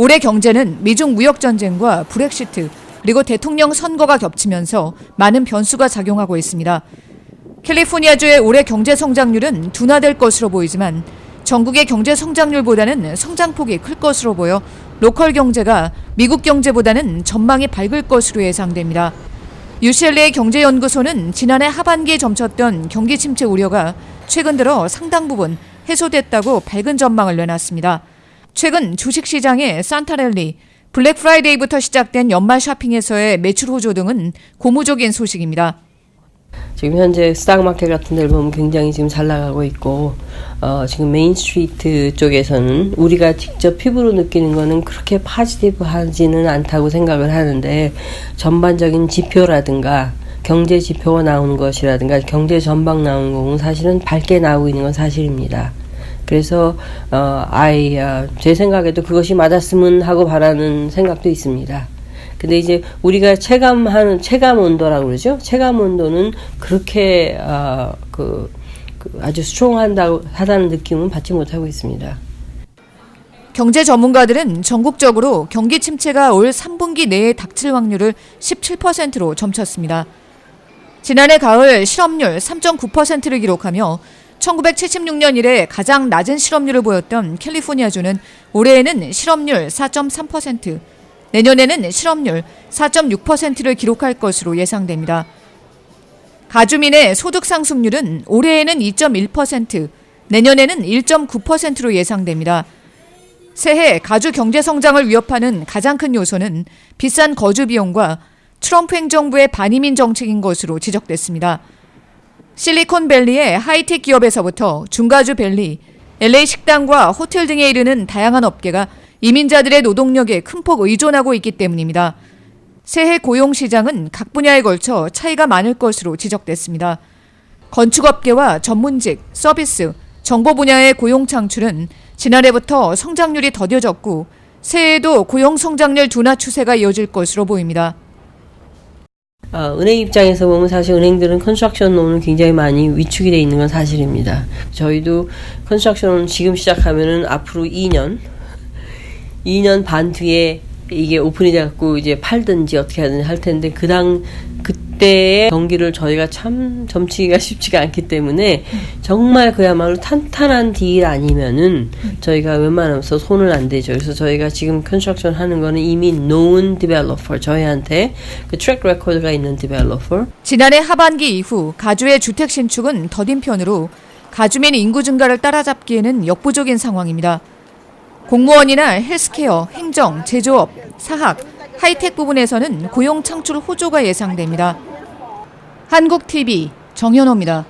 올해 경제는 미중 무역 전쟁과 브렉시트 그리고 대통령 선거가 겹치면서 많은 변수가 작용하고 있습니다. 캘리포니아주의 올해 경제 성장률은 둔화될 것으로 보이지만 전국의 경제 성장률보다는 성장폭이 클 것으로 보여 로컬 경제가 미국 경제보다는 전망이 밝을 것으로 예상됩니다. UCLA 경제연구소는 지난해 하반기에 점쳤던 경기 침체 우려가 최근 들어 상당 부분 해소됐다고 밝은 전망을 내놨습니다. 최근 주식시장의 산타랠리, 블랙 프라이데이부터 시작된 연말 쇼핑에서의 매출 호조 등은 고무적인 소식입니다. 지금 현재 스탁마켓 같은 데를 보면 굉장히 지금 잘 나가고 있고 어, 지금 메인 스트리트 쪽에서는 우리가 직접 피부로 느끼는 거는 그렇게 파지티브하지는 않다고 생각을 하는데 전반적인 지표라든가 경제 지표가 나오는 것이라든가 경제 전방 나오는 거는 사실은 밝게 나오고 있는 건 사실입니다. 그래서 어, 아이 어, 제 생각에도 그것이 맞았으면 하고 바라는 생각도 있습니다. 근데 이제 우리가 체감하는 체감 온도라고 그러죠. 체감 온도는 그렇게 어, 그, 그 아주 스트롱한다고 하다는 느낌은 받지 못하고 있습니다. 경제 전문가들은 전국적으로 경기 침체가 올 3분기 내에 닥칠 확률을 17%로 점쳤습니다. 지난해 가을 실업률 3.9%를 기록하며 1976년 이래 가장 낮은 실업률을 보였던 캘리포니아주는 올해에는 실업률 4.3%, 내년에는 실업률 4.6%를 기록할 것으로 예상됩니다. 가주민의 소득 상승률은 올해에는 2.1%, 내년에는 1.9%로 예상됩니다. 새해 가주 경제 성장을 위협하는 가장 큰 요소는 비싼 거주 비용과 트럼프 행정부의 반이민 정책인 것으로 지적됐습니다. 실리콘밸리의 하이텍 기업에서부터 중가주 밸리, LA 식당과 호텔 등에 이르는 다양한 업계가 이민자들의 노동력에 큰 폭 의존하고 있기 때문입니다. 새해 고용 시장은 각 분야에 걸쳐 차이가 많을 것으로 지적됐습니다. 건축업계와 전문직, 서비스, 정보 분야의 고용 창출은 지난해부터 성장률이 더뎌졌고 새해에도 고용 성장률 둔화 추세가 이어질 것으로 보입니다. 어, 은행 입장에서 보면 사실 은행들은 컨스트럭션 론은 굉장히 많이 위축이 돼 있는 건 사실입니다. 저희도 컨스트럭션 지금 시작하면은 앞으로 2년, 2년 반 뒤에 이게 오픈이 돼갖고 이제 팔든지 어떻게 하든지 할 텐데 그당 그 때의 경기를 저희가 참 점치기가 쉽지가 않기 때문에 정말 그야말로 탄탄한 딜 아니면은 저희가 웬만하면서 손을 안 대죠. 그래서 저희가 지금 컨스트럭션 하는 거는 이미 known developer 저희한테 그 트랙 레코드가 있는 developer 지난해 하반기 이후 가주의 주택 신축은 더딘 편으로 가주민 인구 증가를 따라잡기에는 역부족인 상황입니다. 공무원이나 헬스케어, 행정, 제조업, 사학, 하이텍 부분에서는 고용 창출 호조가 예상됩니다. 한국 TV 정현호입니다.